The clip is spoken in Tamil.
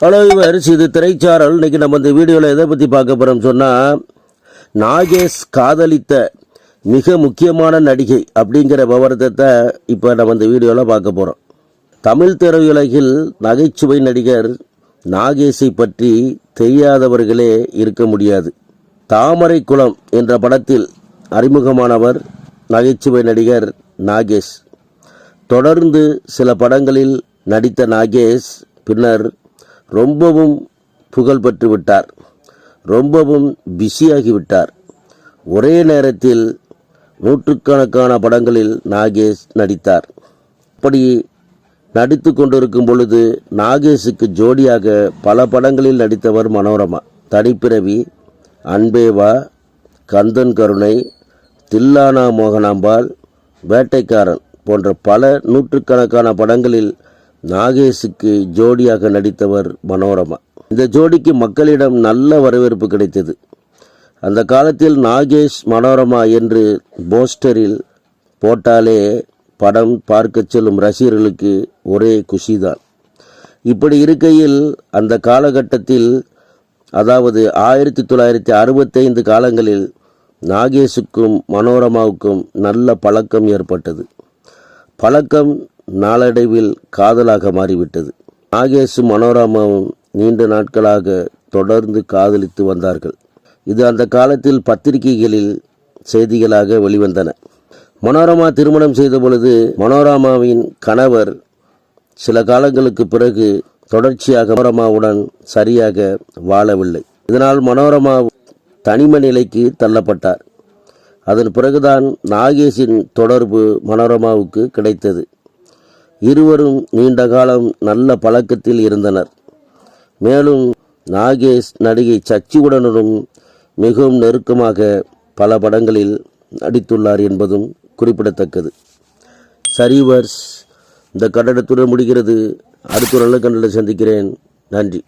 ஹலோ இவர்ஸ் இது திரைச்சாரல். இன்றைக்கி நம்ம இந்த வீடியோவில் எதை பற்றி பார்க்க போகிறோம் சொன்னால் நாகேஷ் காதலித்த மிக முக்கியமான நடிகை அப்படிங்கிற விவரத்தை இப்போ நம்ம இந்த வீடியோவில் பார்க்க போகிறோம் தமிழ் திரையுலகில் நகைச்சுவை நடிகர் நாகேஷை பற்றி தெரியாதவர்களே இருக்க முடியாது. தாமரை குளம் என்ற படத்தில் அறிமுகமானவர் நகைச்சுவை நடிகர் நாகேஷ். தொடர்ந்து சில படங்களில் நடித்த நாகேஷ் பின்னர் ரொம்பவும் புகழ் பெற்று விட்டார். ரொம்பவும் பிஸியாகி விட்டார். ஒரே நேரத்தில் நூற்றுக்கணக்கான படங்களில் நாகேஷ் நடித்தார். அப்படி நடித்து கொண்டிருக்கும் பொழுது நாகேஷுக்கு ஜோடியாக பல படங்களில் நடித்தவர் மனோரமா தனிப்பிறவி அன்பேவா கந்தன் கருணை தில்லானா மோகனாம்பாள் வேட்டைக்காரன் போன்ற பல நூற்றுக்கணக்கான படங்களில் நாகேஷுக்கு ஜோடியாக நடித்தவர் மனோரமா. இந்த ஜோடிக்கு மக்களிடம் நல்ல வரவேற்பு கிடைத்தது. அந்த காலத்தில் நாகேஷ் மனோரமா என்று போஸ்டரில் போட்டாலே படம் பார்க்கச் செல்லும் ரசிகர்களுக்கு ஒரே குஷிதான். இப்படி இருக்கையில் அந்த காலகட்டத்தில் அதாவது ஆயிரத்தி தொள்ளாயிரத்தி அறுபத்தைந்து காலங்களில் நாகேஷுக்கும் மனோரமாவுக்கும் நல்ல பழக்கம் ஏற்பட்டது. பழக்கம் நாளடைவில் காதலாக மாறிவிட்டது. நாகேஷும் மனோரமாவும் நீண்ட நாட்களாக தொடர்ந்து காதலித்து வந்தார்கள். இது அந்த காலத்தில் பத்திரிகைகளில் செய்திகளாக வெளிவந்தன. மனோரமா திருமணம் செய்த பொழுது மனோரமாவின் கணவர் சில காலங்களுக்கு பிறகு தொடர்ச்சியாக மனோரமாவுடன் சரியாக வாழவில்லை. இதனால் மனோரமா தனிம நிலைக்கு தள்ளப்பட்டார். அதன் பிறகுதான் நாகேஷின் தொடர்பு மனோரமாவுக்கு கிடைத்தது. இருவரும் நீண்ட காலம் நல்ல பழக்கத்தில் இருந்தனர். மேலும் நாகேஷ் நடிகை சச்சிவுடனும் மிகவும் நெருக்கமாக பல படங்களில் நடித்துள்ளார் என்பதும் குறிப்பிடத்தக்கது. சரிவர்ஸ் இந்த கட்டடத்துடன் முடிகிறது. அடுத்த நல்ல கண்டலை சந்திக்கிறேன். நன்றி.